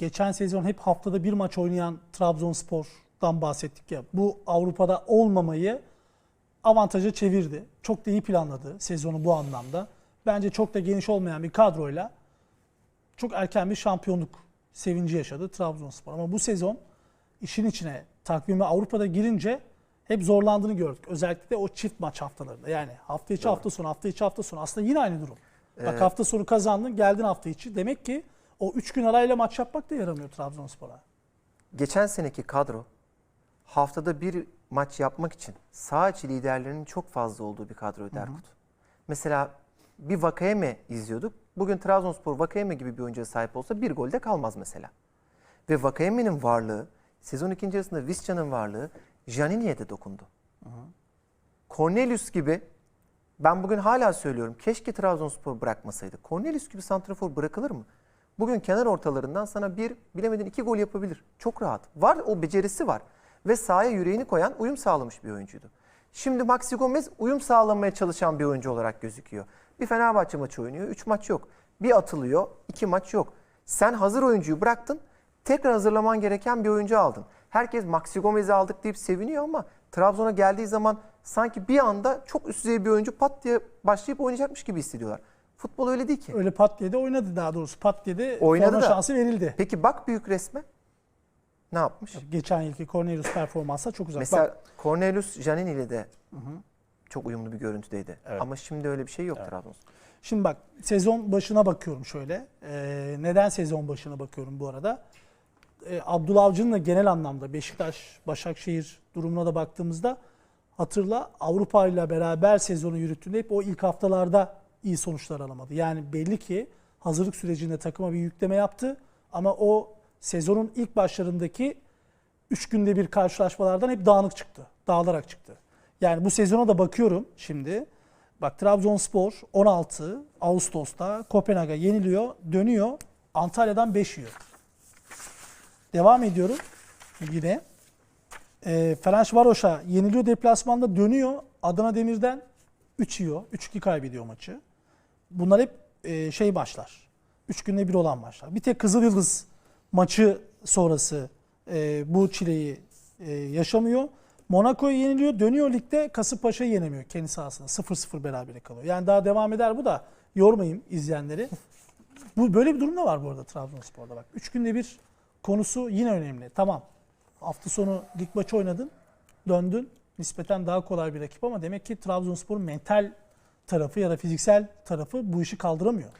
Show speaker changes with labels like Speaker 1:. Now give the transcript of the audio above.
Speaker 1: geçen sezon hep haftada bir maç oynayan Trabzonspor'dan bahsettik ya. Bu Avrupa'da olmamayı avantaja çevirdi. Çok da iyi planladı sezonu bu anlamda. Bence çok da geniş olmayan bir kadroyla çok erken bir şampiyonluk sevinci yaşadı Trabzonspor. Ama bu sezon işin içine takvime Avrupa'da girince hep zorlandığını gördük. Özellikle de o çift maç haftalarında. Yani hafta içi hafta sonu, hafta içi hafta sonu. Aslında yine aynı durum. Bak
Speaker 2: Evet.
Speaker 1: hafta sonu kazandın, geldin hafta içi. Demek ki o 3 gün arayla maç yapmak da yaramıyor Trabzonspor'a.
Speaker 2: Geçen seneki kadro haftada bir maç yapmak için sağ içi liderlerinin çok fazla olduğu bir kadroydu Erkut. Mesela bir Vakayeme izliyorduk. Bugün Trabzonspor Vakayeme gibi bir oyuncuya sahip olsa bir golde kalmaz mesela. Ve Vakayeme'nin varlığı, sezon ikinci yarısında Visca'nın varlığı Janini'ye de dokundu. Cornelius gibi ben bugün hala söylüyorum keşke Trabzonspor bırakmasaydı. Cornelius gibi santrafor bırakılır mı? Bugün kenar ortalarından sana bir bilemedin iki gol yapabilir. Çok rahat. Var o becerisi var. Ve sahaya yüreğini koyan uyum sağlamış bir oyuncuydu. Şimdi Maxi Gomez uyum sağlamaya çalışan bir oyuncu olarak gözüküyor. Bir Fenerbahçe maçı oynuyor. Üç maç yok. Bir atılıyor. iki maç yok. Sen hazır oyuncuyu bıraktın. Tekrar hazırlaman gereken bir oyuncu aldın. Herkes Maxi Gomez'i aldık deyip seviniyor ama Trabzon'a geldiği zaman sanki bir anda çok üst düzey bir oyuncu pat diye başlayıp oynayacakmış gibi hissediyorlar. Futbol öyle değil ki.
Speaker 1: Öyle pat diye de oynadı daha doğrusu. Pat diye de
Speaker 2: Oynadı
Speaker 1: forma
Speaker 2: da.
Speaker 1: şansı verildi.
Speaker 2: Peki bak büyük resme. Ne yapmış?
Speaker 1: Geçen yılki Cornelius performansa çok uzak.
Speaker 2: Mesela
Speaker 1: Bak,
Speaker 2: Cornelius Janini ile de çok uyumlu bir görüntüdeydi. Ama şimdi öyle bir şey yok Trabzonspor.
Speaker 1: Şimdi bak sezon başına bakıyorum şöyle. Ee, neden sezon başına bakıyorum bu arada? Ee, Abdullah Avcı'nın da genel anlamda Beşiktaş, Başakşehir durumuna da baktığımızda hatırla Avrupa ile beraber sezonu yürüttüğünde hep o ilk haftalarda iyi sonuçlar alamadı. Yani belli ki hazırlık sürecinde takıma bir yükleme yaptı ama o sezonun ilk başlarındaki 3 günde bir karşılaşmalardan hep dağınık çıktı. Dağılarak çıktı. Yani bu sezona da bakıyorum şimdi. Bak Trabzonspor 16 Ağustos'ta Kopenhag'a yeniliyor, dönüyor. Antalya'dan 5 yiyor. Devam ediyorum yine. E, Ferencvaros'a yeniliyor deplasmanda dönüyor. Adana Demir'den 3 yiyor. 3-2 kaybediyor maçı. Bunlar hep e, şey maçlar. 3 günde bir olan maçlar. Bir tek Kızıl Yıldız maçı sonrası e, bu çileyi e, yaşamıyor. Monaco'yu yeniliyor. Dönüyor ligde Kasımpaşa'yı yenemiyor kendi sahasında. 0-0 berabere kalıyor. Yani daha devam eder bu da yormayayım izleyenleri. Bu böyle bir durum da var bu arada Trabzonspor'da bak. 3 günde bir konusu yine önemli. Tamam. Hafta sonu lig maçı oynadın. Döndün. Nispeten daha kolay bir rakip ama demek ki Trabzonspor'un mental tarafı ya da fiziksel tarafı bu işi kaldıramıyor.